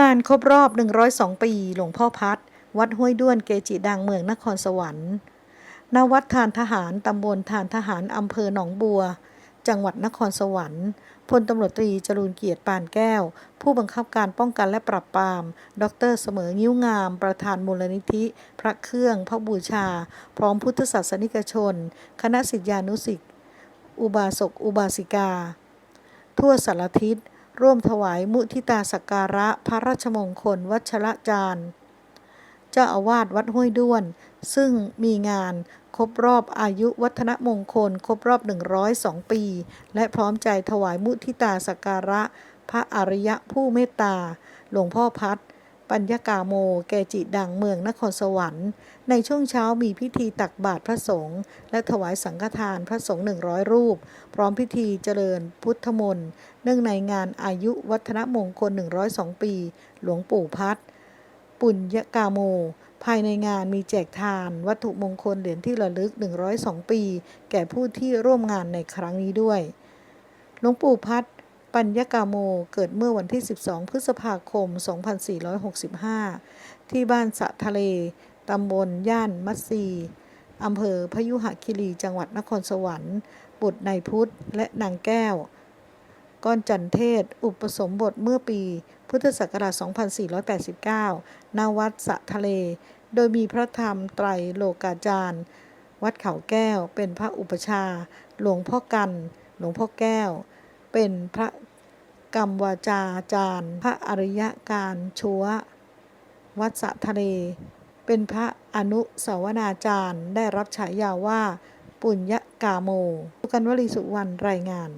งานครบรอบ 102 ปี หลวงพ่อพัด วัดห้วยด้วนเกจิดังเมืองนครสวรรค์ณวัดทานทหาร ตำบลทานทหาร อำเภอหนองบัว จังหวัดนครสวรรค์ พลตำรวจตรีจรูนเกียรติปานแก้ว ผู้บังคับการป้องกันและปราบปราม ดรเสมองิ้วงาม ประธานมูลนิธิ พระเครื่อง พระบูชา พร้อมพุทธศาสนิกชน คณะศิษยานุศิษย์อุบาสก อุบาสิกา ทั่วสารทิศ ร่วมถวายมุทิตาสักการะพระราชมงคล วัชรจารย์เจ้าอาวาสวัดห้วยด้วน ซึ่งมีงานครบรอบอายุวัฒนมงคล ครบรอบ 102 ปี และพร้อมใจถวายมุทิตาสักการะ พระอริยะผู้เมตตา หลวงพ่อพัด ปัญญากาโมแกจิดังเมืองนครสวรรค์ ในช่วงเช้ามีพิธีตักบาตรพระสงฆ์และถวายสังฆทานพระสงฆ์100รูป พร้อมพิธีเจริญพุทธมนต์เนื่องในงานอายุวัฒนมงคล 102 ปี หลวงปู่พัดปุญญกาโม ภายในงานมีแจกทาน วัตถุมงคลเหรียญที่ระลึก 102 ปี แก่ผู้ที่ร่วมงานในครั้งนี้ด้วยหลวงปู่พัด ปัญญกาโมเกิดเมื่อวันที่ 12 พฤษภาคม 2465 ที่บ้านสะทะเล ตำบลย่านมัตซีอำเภอพยุหคีรีจังหวัดนครสวรรค์ บุตรนายพุทธและนางแก้ว ก้อนจันเทศ อุปสมบทเมื่อปี พุทธศักราช 2489 ณ วัดสะทะเล โดยมีพระธรรมไตรโลกาจารย์ วัดเขาแก้วเป็นพระอุปชา หลวงพ่อกัน หลวงพ่อแก้ว เป็นพระกรรมวาจาจารย์ พระอริยการชัววัดสะทะเล เป็นพระอนุสาวนาจารย์ ได้รับฉายาว่า ปุญญกาโม กันวลีสุวรรณรายงาน